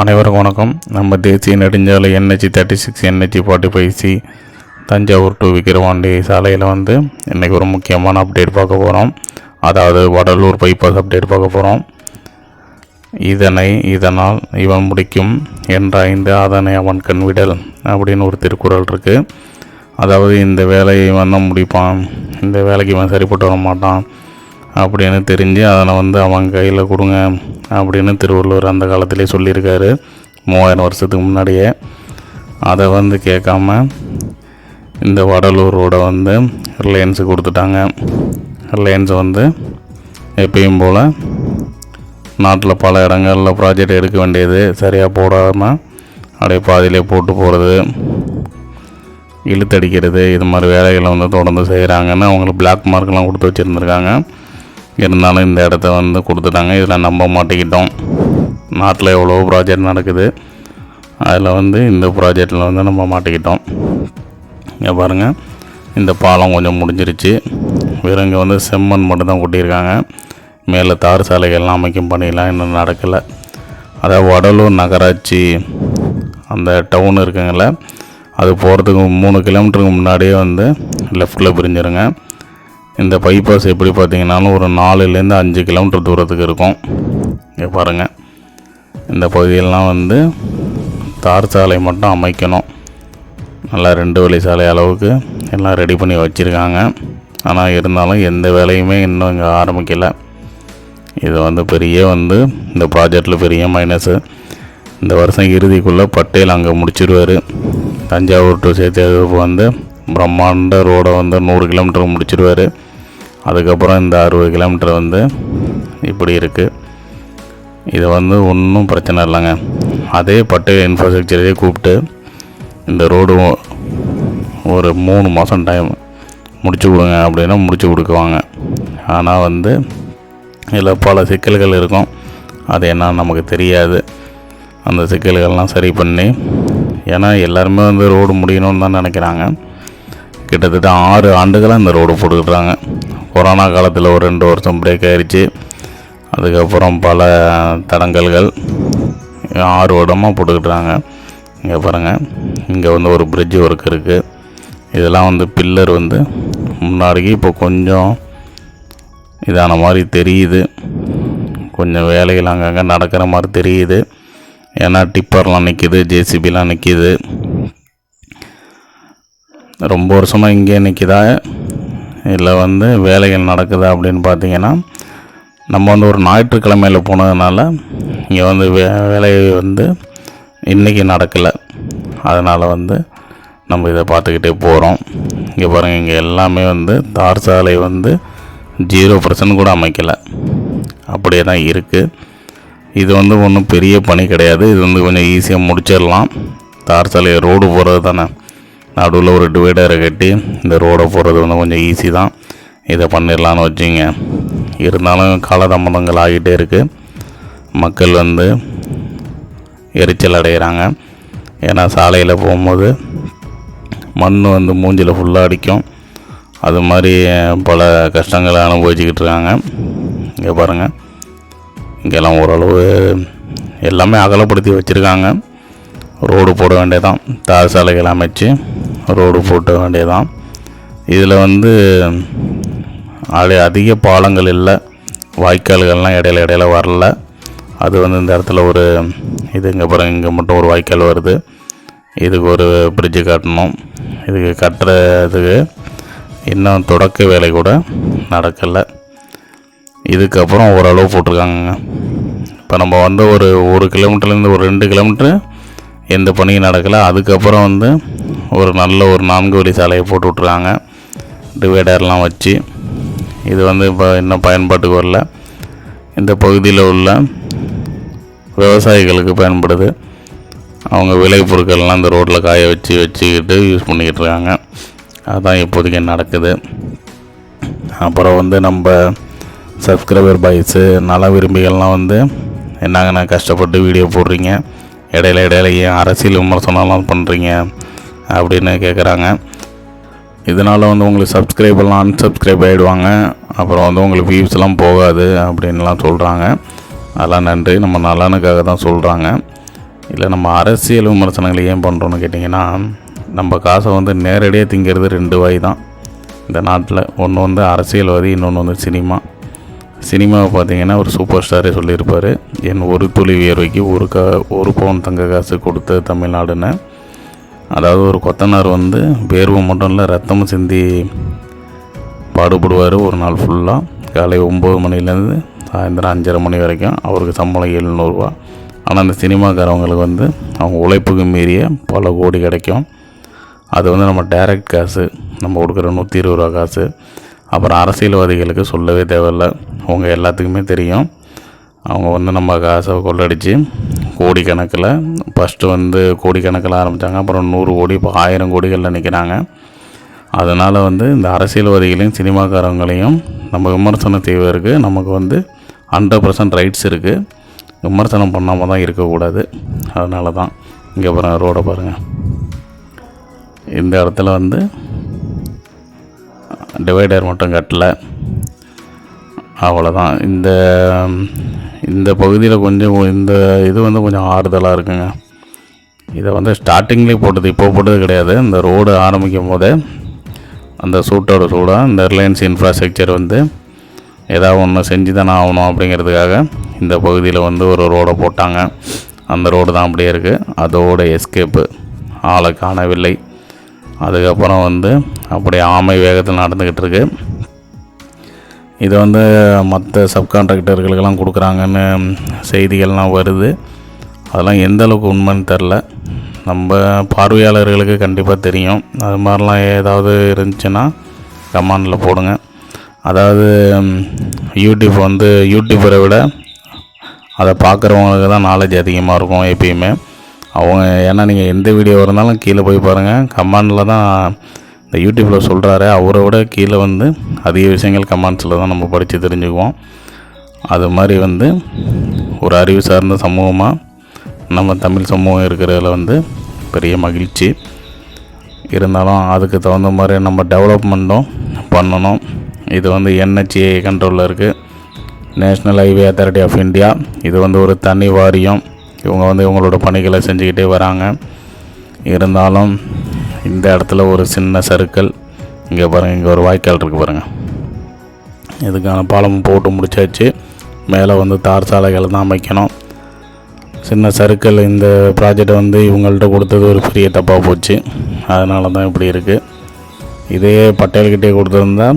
அனைவருக்கும் வணக்கம். நம்ம தேசிய நெடுஞ்சாலை NH thirty six NH forty five C Thanjavur to Vikravandi சாலையில் வந்து இன்றைக்கி ஒரு முக்கியமான அப்டேட் பார்க்க போகிறோம் அதாவது வடலூர் பைபாஸ் அப்டேட் பார்க்க போகிறோம் இதனை இதனால் இவன் முடிக்கும் என்ற ஐந்து அதனை அவன் கண் விடல் அப்படின்னு ஒரு திருக்குறள் இருக்குது அதாவது இந்த வேலையை இவன் தான் முடிப்பான். இந்த வேலைக்கு இவன் சரிப்பட்டு வர மாட்டான் அப்படின்னு தெரிஞ்சு அதனை வந்து அவங்க கையில் கொடுங்க அப்படின்னு திருவள்ளுவர் அந்த காலத்திலே சொல்லியிருக்காரு. மூவாயிரம் வருஷத்துக்கு முன்னாடியே. அதை வந்து கேட்காம இந்த வடலூரோட வந்து ரிலையன்ஸு கொடுத்துட்டாங்க. ரிலையன்ஸ் வந்து எப்பயும் போல் நாட்டில் பல இடங்களில் ப்ராஜெக்ட் எடுக்க வேண்டியது சரியாக போடாமல் அப்படியே பாதியிலே போட்டு போகிறது இழுத்தடிக்கிறது இது மாதிரி வேலைகளை வந்து தொடர்ந்து செய்கிறாங்கன்னு அவங்களுக்கு பிளாக் மார்க்லாம் கொடுத்து வச்சுருந்துருக்காங்க. இருந்தாலும் இந்த இடத்த வந்து கொடுத்துட்டாங்க. இதில் நம்ப மாட்டிக்கிட்டோம். நாட்டில் எவ்வளோ ப்ராஜெக்ட் நடக்குது அதில் வந்து இந்த ப்ராஜெக்டில் வந்து நம்ம மாட்டிக்கிட்டோம். இங்கே பாருங்கள் இந்த பாலம் கொஞ்சம் முடிஞ்சிருச்சு. வெறும் இங்கே வந்து செம்மண் மட்டும் தான் கொட்டியிருக்காங்க. மேலே தார் சாலைகள்லாம் அமைக்கும் பணியெல்லாம் இன்னும் நடக்கலை. அதாவது வடலூர் நகராட்சி அந்த டவுன் இருக்குங்கள அது போகிறதுக்கு மூணு கிலோமீட்டருக்கு முன்னாடியே வந்து லெஃப்டில் பிரிஞ்சிருங்க. இந்த பைபாஸ் எப்படி பார்த்தீங்கன்னாலும் ஒரு நாலுலேருந்து அஞ்சு கிலோமீட்டர் தூரத்துக்கு இருக்கும். இங்கே பாருங்கள் இந்த பகுதியெல்லாம் வந்து தார் சாலை மட்டும் அமைக்கணும். நல்லா ரெண்டு வழி சாலை அளவுக்கு எல்லாம் ரெடி பண்ணி வச்சுருக்காங்க. ஆனால் இருந்தாலும் எந்த வேலையுமே இன்னும் இங்கே ஆரம்பிக்கலை. இது வந்து பெரிய வந்து இந்த ப்ராஜெக்டில் பெரிய மைனஸு இந்த வருஷம் இறுதிக்குள்ளே பட்டேல் அங்கே முடிச்சிருவார். தஞ்சாவூர் டு சேத்தியாவுக்கு வந்து பிரம்மாண்ட ரோடை வந்து நூறு கிலோமீட்டருக்கு முடிச்சிருவார். அதுக்கப்புறம் இந்த அறுபது கிலோமீட்டர் வந்து இப்படி இருக்குது இது வந்து ஒன்றும் பிரச்சனை இல்லைங்க. அதே பட்டு இன்ஃப்ராஸ்ட்ரக்சரையே கூப்பிட்டு இந்த ரோடு ஒரு மூணு மாதம் டைம் முடிச்சு கொடுங்க அப்படின்னா முடிச்சு கொடுக்குவாங்க. ஆனால் வந்து இதில் பல சிக்கல்கள் இருக்கும். அது என்னன்னு நமக்கு தெரியாது. அந்த சிக்கல்கள்லாம் சரி பண்ணி ஏன்னா எல்லாருமே வந்து ரோடு முடியணும்னு தான் நினைக்கிறாங்க. கிட்டத்தட்ட ஆறு ஆண்டுகளாக இந்த ரோடு போட்டுக்கிட்டுறாங்க கொரோனா காலத்தில் ஒரு ரெண்டு வருஷம் பிரேக் ஆகிடுச்சு அதுக்கப்புறம் பல தடங்கல்கள் ஆறு வருடமாக போட்டுக்கிட்டாங்க இங்கே பாருங்கள் இங்கே வந்து ஒரு பிரிட்ஜ் ஒர்க் இருக்குது இதெல்லாம் வந்து பில்லர் வந்து முன்னாடிக்கு இப்போ கொஞ்சம் இதான மாதிரி தெரியுது. கொஞ்சம் வேலைகள் அங்கங்கே நடக்கிற மாதிரி தெரியுது. ஏன்னா டிப்பர்லாம் நிற்கிது ஜேசிபிலாம் நிற்கிது ரொம்ப வருஷமாக இங்கே நிற்கிதா இல்லை வந்து வேலைகள் நடக்குதா அப்படின்னு பார்த்தீங்கன்னா நம்ம வந்து ஒரு ஞாயிற்றுக்கிழமையில் போனதுனால இங்கே வந்து வே வேலை வந்து இன்றைக்கி நடக்கலை. அதனால் வந்து நம்ம இதை பார்த்துக்கிட்டே போகிறோம் இங்கே பாருங்கள் இங்கே எல்லாமே வந்து தார் சாலை வந்து ஜீரோ பர்சன்ட் கூட அமைக்கலை. அப்படியே தான் இருக்குது இது வந்து ஒன்றும் பெரிய பணி கிடையாது. இது வந்து கொஞ்சம் ஈஸியாக முடிச்சிடலாம். தார் சாலை ரோடு போகிறது தானே. நடுவில் ஒரு டிவைடரை கட்டி இந்த ரோடை போகிறது வந்து கொஞ்சம் ஈஸி தான். இதை பண்ணிடலான்னு வச்சுங்க. இருந்தாலும் காலதாமதங்கள் ஆகிட்டே இருக்குது மக்கள் வந்து எரிச்சல் அடைகிறாங்க ஏன்னா சாலையில் போகும்போது மண் வந்து மூஞ்சில் ஃபுல்லாக அடிக்கும். அது மாதிரி பல கஷ்டங்களை அனுபவிச்சுக்கிட்டு இருக்காங்க. இங்கே பாருங்கள் இங்கெல்லாம் ஓரளவு எல்லாமே அகலப்படுத்தி வச்சுருக்காங்க. ரோடு போட வேண்டியதான் தார் சாலைகள் அமைச்சு ரோடு போட்ட வேண்டியதான் இதில் வந்து அது அதிக பாலங்கள் இல்லை. வாய்க்கால்கள்லாம் இடையில இடையில வரல. அது வந்து இந்த இடத்துல ஒரு இது இங்கே இங்கே மட்டும் ஒரு வாய்க்கால் வருது. இதுக்கு ஒரு பிரிட்ஜு கட்டணும். இதுக்கு கட்டுறதுக்கு இன்னும் தொடக்க வேலை கூட நடக்கலை. இதுக்கப்புறம் ஓரளவு போட்டிருக்காங்கங்க. இப்போ நம்ம வந்து ஒரு ஒரு கிலோமீட்டர்லேருந்து ஒரு ரெண்டு கிலோமீட்ரு எந்த பணியும் நடக்கலை. அதுக்கப்புறம் வந்து ஒரு நல்ல ஒரு நான்கு வழி சாலையை போட்டு விட்ருக்காங்க டிவைடர்லாம் வச்சு. இது வந்து இப்போ இன்னும் பயன்பாட்டுக்கு வரல. இந்த பகுதியில் உள்ள விவசாயிகளுக்கு பயன்படுது. அவங்க விளைபொருட்கள்லாம் இந்த ரோட்டில் காய வச்சு வச்சுக்கிட்டு யூஸ் பண்ணிக்கிட்டு இருக்காங்க. அதுதான் இப்போதைக்கு நடக்குது. அப்புறம் வந்து நம்ம சப்ஸ்கிரைபர் பாய்ஸு நல விரும்பிகள்லாம் வந்து என்னங்கண்ணா கஷ்டப்பட்டு வீடியோ போடுறீங்க? இடையில இடையில ஏன் அரசியல் விமர்சனம்லாம் பண்ணுறீங்க அப்படின்னு கேட்குறாங்க இதனால் வந்து உங்களுக்கு சப்ஸ்கிரைபெல்லாம் அன்சப்ஸ்கிரைப் ஆகிடுவாங்க அப்புறம் வந்து உங்களுக்கு வியூஸ்லாம் போகாது அப்படின்லாம் சொல்கிறாங்க அதெல்லாம் நன்றி. நம்ம நலனுக்காக தான் சொல்கிறாங்க இல்லை நம்ம அரசியல் விமர்சனங்களை ஏன் பண்ணுறோன்னு கேட்டிங்கன்னா நம்ம காசை வந்து நேரடியாக திங்கிறது ரெண்டு வாய் தான். இந்த நாட்டில் ஒன்று வந்து அரசியல்வாதி இன்னொன்று வந்து சினிமா. சினிமாவை பார்த்தீங்கன்னா ஒரு சூப்பர் ஸ்டாரே சொல்லியிருப்பார். என் ஒரு துளி வியர்வைக்கு ஒரு க ஒரு பவுன் தங்க காசு கொடுத்த தமிழ்நாடுன்னு. அதாவது ஒரு கொத்தனார் வந்து வேர்வை மட்டும் இல்லை ரத்தமும் சிந்தி பாடுபடுவார். ஒரு நாள் ஃபுல்லாக காலை ஒம்பது மணிலேருந்து சாயந்தரம் அஞ்சரை மணி வரைக்கும் அவருக்கு சம்பளம் எழுநூறுவா. ஆனால் அந்த சினிமாக்காரவங்களுக்கு வந்து அவங்க உழைப்புக்கு மீறிய பல கோடி கிடைக்கும். அது வந்து நம்ம டைரக்ட் காசு நம்ம கொடுக்குற நூற்றி இருபது ரூபா காசு. அப்புறம் அரசியல்வாதிகளுக்கு சொல்லவே தேவையில்ல. அவங்க எல்லாத்துக்குமே தெரியும். அவங்க வந்து நம்ம காசை கொள்ளடிச்சு கோடிக்கணக்கில். ஃபஸ்ட்டு வந்து கோடிக்கணக்கில் ஆரம்பித்தாங்க அப்புறம் நூறு கோடி இப்போ ஆயிரம் கோடிகளில் நிற்கிறாங்க. அதனால் வந்து இந்த அரசியல்வாதிகளையும் சினிமாக்காரங்களையும் நம்ம விமர்சனம் செய்வதற்கு நமக்கு வந்து ஹண்ட்ரட் பர்சன்ட் ரைட்ஸ் இருக்குது விமர்சனம் பண்ணாமல் தான் இருக்கக்கூடாது. அதனால தான் இங்கே பாருங்கள் ரோடை பாருங்கள் இந்த இடத்துல வந்து டிவைடர் மட்டும் கட்டலை. அவ்வளோதான் இந்த இந்த பகுதியில் கொஞ்சம் இந்த இது வந்து கொஞ்சம் ஆறுதலாக இருக்குங்க. இதை வந்து ஸ்டார்டிங்லேயே போட்டது இப்போ போட்டது கிடையாது. இந்த ரோடு ஆரம்பிக்கும் போதே அந்த சூட்டோட சூடாக இந்த ரிலையன்ஸ் இன்ஃப்ராஸ்ட்ரக்சர் வந்து ஏதாவது ஒன்று செஞ்சு தானே ஆகணும் அப்படிங்கிறதுக்காக இந்த பகுதியில் வந்து ஒரு ரோடை போட்டாங்க. அந்த ரோடு தான் அப்படியே இருக்குது அதோட எஸ்கேப்பு ஆளை காணவில்லை. அதுக்கப்புறம் வந்து அப்படியே ஆமை வேகத்தில் நடந்துக்கிட்டு இருக்குது இது வந்து மற்ற சப்கான்ட்ராக்டர்களுக்கெல்லாம் கொடுக்குறாங்கன்னு செய்திகள்லாம் வருது. அதெல்லாம் எந்த அளவுக்கு உண்மைன்னு தெரில. நம்ம பார்வையாளர்களுக்கு கண்டிப்பாக தெரியும். அது மாதிரிலாம் ஏதாவது இருந்துச்சுன்னா கமாண்டில் போடுங்க. அதாவது யூடியூப் வந்து யூடியூபரை விட அதை பார்க்குறவங்களுக்கு தான் நாலேஜ் அதிகமாக இருக்கும் எப்பயுமே. அவங்க ஏன்னா நீங்கள் எந்த வீடியோ இருந்தாலும் கீழே போய் பாருங்கள் கமாண்டில் தான் இந்த யூடியூப்பில் சொல்கிறாரு அவரை விட கீழே வந்து அதிக விஷயங்கள் கமெண்ட்ஸில் தான் நம்ம படித்து தெரிஞ்சுக்குவோம். அது மாதிரி வந்து ஒரு அறிவு சார்ந்த சமூகமாக நம்ம தமிழ் சமூகம் இருக்கிறதுல வந்து பெரிய மகிழ்ச்சி. இருந்தாலும் அதுக்கு தகுந்த மாதிரி நம்ம டெவலப்மெண்ட்டும் பண்ணணும். இது வந்து என்ஹெச்ஏ கண்ட்ரோலில் இருக்குது national highway authority of India இது வந்து ஒரு தனி வாரியம். இவங்க வந்து இவங்களோட பணிகளை செஞ்சுக்கிட்டே வராங்க. இருந்தாலும் இந்த இடத்துல ஒரு சின்ன சறுக்கல். இங்கே பாருங்கள் இங்கே ஒரு வாய்க்கால் இருக்குது பாருங்கள் இதுக்கான பாலம் போட்டு முடிச்சாச்சு. மேலே வந்து தார் சாலைகள் தான் அமைக்கணும். சின்ன சறுக்கல் இந்த ப்ராஜெக்டை வந்து இவங்கள்ட்ட கொடுத்தது ஒரு பெரிய தப்பாக போச்சு. அதனால தான் இப்படி இருக்குது இதே பட்டேல்கிட்டே கொடுத்துருந்தா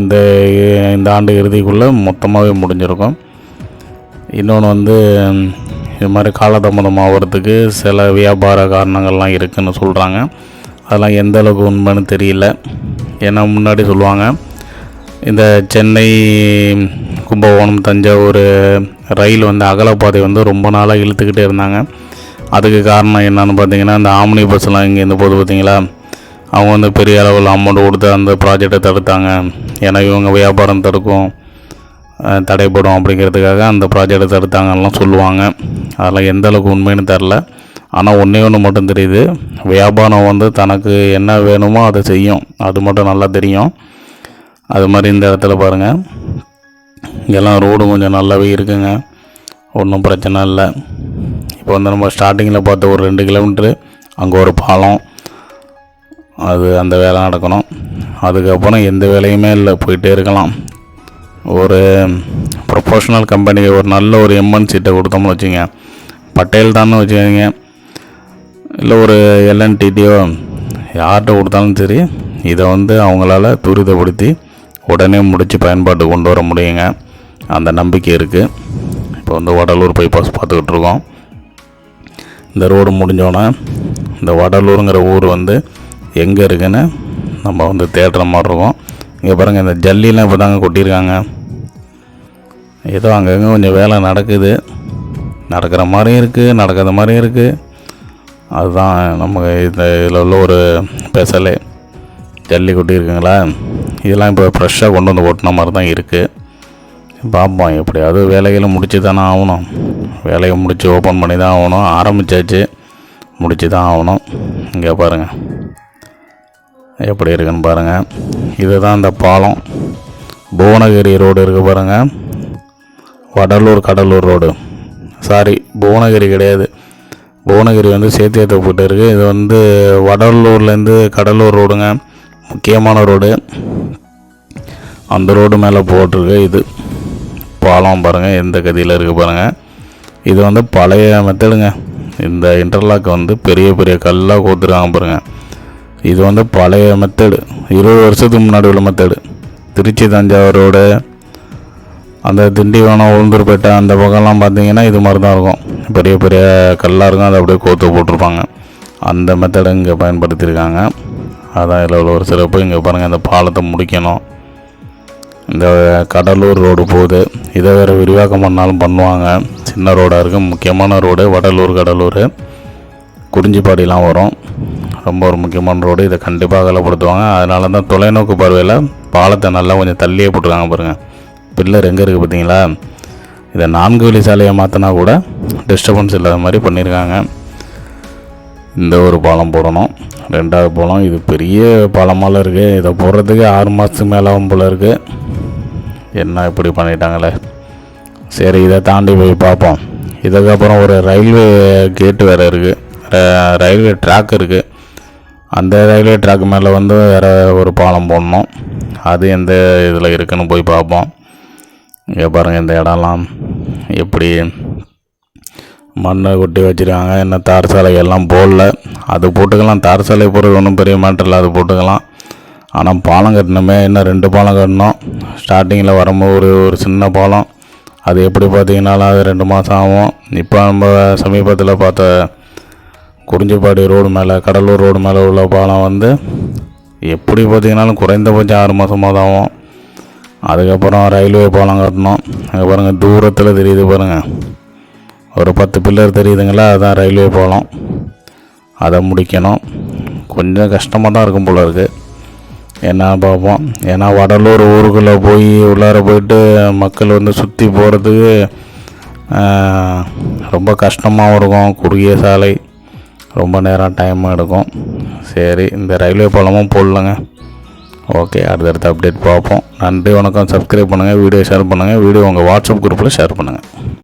இந்த இந்த ஆண்டு இறுதிக்குள்ளே மொத்தமாகவே முடிஞ்சிருக்கும். இன்னொன்று வந்து இது மாதிரி காலதாமதம் ஆகிறதுக்கு சில வியாபார காரணங்கள்லாம் இருக்குதுன்னு சொல்கிறாங்க அதெல்லாம் எந்த அளவுக்கு உண்மைன்னு தெரியல. ஏன்னா முன்னாடி சொல்லுவாங்க இந்த சென்னை கும்பகோணம் தஞ்சாவூர் ரயில் வந்து அகலப்பாதை வந்து ரொம்ப நாளாக இழுத்துக்கிட்டே இருந்தாங்க. அதுக்கு காரணம் என்னென்னு பார்த்தீங்கன்னா இந்த ஆம்னி பஸ்லாம் இங்கேருந்து போகுது பார்த்தீங்களா? அவங்க வந்து பெரிய அளவில் அமௌண்ட் கொடுத்து அந்த ப்ராஜெக்டை தடுத்தாங்க. ஏன்னா இவங்க வியாபாரம் தடுக்கும் தடைப்படும் அப்படிங்கிறதுக்காக அந்த ப்ராஜெக்டை தடுத்தாங்கலாம் சொல்லுவாங்க. அதெல்லாம் எந்த அளவுக்கு உண்மைன்னு தெரில ஆனால் ஒன்றே ஒன்று மட்டும் தெரியுது. வியாபாரம் வந்து தனக்கு என்ன வேணுமோ அதை செய்யும். அது மட்டும் நல்லா தெரியும். அது மாதிரி இந்த இடத்துல பாருங்கள் இங்கெல்லாம் ரோடு கொஞ்சம் நல்லாவே இருக்குங்க. ஒன்றும் பிரச்சனை இல்லை. இப்போ வந்து நம்ம ஸ்டார்டிங்கில் பார்த்த ஒரு ரெண்டு கிலோமீட்ரு அங்கே ஒரு பாலம். அது அந்த வேலை நடக்கணும். அதுக்கப்புறம் எந்த வேலையுமே இல்லை. போயிட்டே இருக்கலாம். ஒரு ப்ரொஃபஷ்னல் கம்பெனிக்கு ஒரு நல்ல ஒரு எம்என் சீட்டை கொடுத்தோம்னு வச்சுங்க. பட்டேல் தான்னு வச்சுக்கோங்க. இல்லை ஒரு எல்என்டிடியோ யார்கிட்ட கொடுத்தாலும் சரி இதை வந்து அவங்களால துரிதப்படுத்தி உடனே முடித்து பயன்பாட்டு கொண்டு வர முடியுங்க. அந்த நம்பிக்கை இருக்குது இப்போ வந்து வடலூர் பைபாஸ் பார்த்துக்கிட்டு இருக்கோம். இந்த ரோடு முடிஞ்சோன்னே இந்த வடலூருங்கிற ஊர் வந்து எங்கே இருக்குன்னு நம்ம வந்து தேடுற மாதிரி இருக்கும். இங்கே பாருங்கள் இந்த ஜல்லிலாம் இப்போ தாங்க கொட்டியிருக்காங்க. ஏதோ அங்கங்கே கொஞ்சம் வேலை நடக்குது. நடக்கிற மாதிரியும் இருக்குது நடக்காத மாதிரியும் இருக்குது அதுதான் நம்ம இந்த இதில் உள்ள ஒரு ஸ்பெஷலே ஜல்லி கொட்டியிருக்குங்களா இதெல்லாம் இப்போ ஃப்ரெஷ்ஷாக கொண்டு வந்து ஓட்டின மாதிரி தான் இருக்குது பார்ப்போம் எப்படியாவது வேலைகளை முடிச்சு தானே ஆகணும். வேலையை முடித்து ஓப்பன் பண்ணி தான் ஆகணும். ஆரம்பித்தாச்சு முடிச்சு தான் ஆகணும். இங்கே பாருங்கள் எப்படி இருக்குன்னு பாருங்கள் இதுதான் இந்த பாலம். புவனகிரி ரோடு இருக்குது பாருங்கள் வடலூர் கடலூர் ரோடு. சாரி புவனகிரி கிடையாது. புவனகிரி வந்து சேத்தியாத்தப்பட்டு இருக்குது இது வந்து வடலூர்லேருந்து கடலூர் ரோடுங்க. முக்கியமான ரோடு. அந்த ரோடு மேலே போட்டிருக்கு. இது பாலம் பாருங்கள் எந்த கதியில் இருக்குது பாருங்கள் இது வந்து பழைய மெத்தடுங்க. இந்த இன்டர்லாக் வந்து பெரிய பெரிய கல்லாக கோத்துருக்காங்க பாருங்கள் இது வந்து பழைய மெத்தடு. இருபது வருஷத்துக்கு முன்னாடி உள்ள மெத்தடு. திருச்சி தஞ்சாவூர் ரோடு. அந்த திண்டிவனம் உளுந்தூர்பேட்டை அந்த பக்கம்லாம் பார்த்தீங்கன்னா இது மாதிரி தான் இருக்கும். பெரிய பெரிய கல்லாக இருக்கும் அதை அப்படியே கோத்து போட்டிருப்பாங்க. அந்த மெத்தடை இங்கே பயன்படுத்தியிருக்காங்க. அதான் இதில் உள்ள ஒரு சிறப்பு. இங்கே பாருங்கள் இந்த பாலத்தை முடிக்கணும். இந்த கடலூர் ரோடு போகுது. இதை வேறு விரிவாக்கம் பண்ணாலும் பண்ணுவாங்க. சின்ன ரோடாக இருக்குது முக்கியமான ரோடு வடலூர் கடலூர். குறிஞ்சிப்பாடிலாம் வரும். ரொம்ப ஒரு முக்கியமான ரோடு. இதை கண்டிப்பாக அகலப்படுத்துவாங்க. அதனால தான் தொலைநோக்கு பார்வையில் பாலத்தை நல்லா கொஞ்சம் தள்ளியே போட்டுருக்காங்க பாருங்கள். பில்லர் எங்கே இருக்குது பார்த்தீங்களா? இதை நான்கு வழி சாலையை மாற்றினா கூட டிஸ்டர்பன்ஸ் இல்லாத மாதிரி பண்ணியிருக்காங்க. இந்த ஒரு பாலம் போடணும். ரெண்டாவது பாலம் இது பெரிய பாலமால இருக்குது இதை போடுறதுக்கு ஆறு மாதத்துக்கு மேலாகவும் போல் போல இருக்குது என்ன இப்படி பண்ணிட்டாங்களே? சரி இதை தாண்டி போய் பார்ப்போம். இதுக்கப்புறம் ஒரு ரயில்வே கேட்டு வேறு இருக்குது ரயில்வே ட்ராக் இருக்குது அந்த ரயில்வே ட்ராக் மேலே வந்து வேறு ஒரு பாலம் போடணும். அது எந்த இதில் இருக்குன்னு போய் பார்ப்போம். இங்கே பாருங்கள் இந்த இடம்லாம் எப்படி மண்ணை கொட்டி வச்சுருக்காங்க. இன்னும் தார் சாலை எல்லாம் போடல. அது போட்டுக்கலாம். தார் சாலை போடுறது ஒன்றும் பெரிய மேட்டர் இல்லை. அது போட்டுக்கலாம். ஆனால் பாலம் கட்டணுமே. இன்னும் ரெண்டு பாலம் கட்டணும். ஸ்டார்டிங்கில் வரும்போது ஒரு ஒரு சின்ன பாலம். அது எப்படி பார்த்தீங்கன்னாலும் அது ரெண்டு மாதம் ஆகும். இப்போ நம்ம சமீபத்தில் பார்த்த குறிஞ்சிப்பாடி ரோடு மேலே கடலூர் ரோடு மேலே உள்ள பாலம் வந்து எப்படி பார்த்தீங்கனாலும் குறைந்தபட்சம் ஆறு மாதமாக தான் ஆகும். அதுக்கப்புறம் ரயில்வே பாலம் கட்டணும். அங்கே பாருங்கள் தூரத்தில் தெரியுது பாருங்கள் ஒரு பத்து பில்லர் தெரியுதுங்களா அதுதான் ரயில்வே பாலம். அதை முடிக்கணும். கொஞ்சம் கஷ்டமாக தான் இருக்கும் போல இருக்குது என்ன பார்ப்போம் ஏன்னா வடலூர் ஊருக்குள்ளே போய் உள்ளார போயிட்டு மக்கள் வந்து சுற்றி போகிறதுக்கு ரொம்ப கஷ்டமாகவும் இருக்கும். குறுகிய சாலை ரொம்ப நேரம் டைம் எடுக்கும். சரி இந்த ரயில்வே பாலமும் போடலங்க. ஓகே அடுத்தடுத்த அப்டேட் பார்ப்போம் நன்றி வணக்கம். சப்ஸ்கிரைப் பண்ணுங்கள் வீடியோ ஷேர் பண்ணுங்கள் வீடியோ உங்கள் வாட்ஸ்அப் குரூப்பில் ஷேர் பண்ணுங்கள்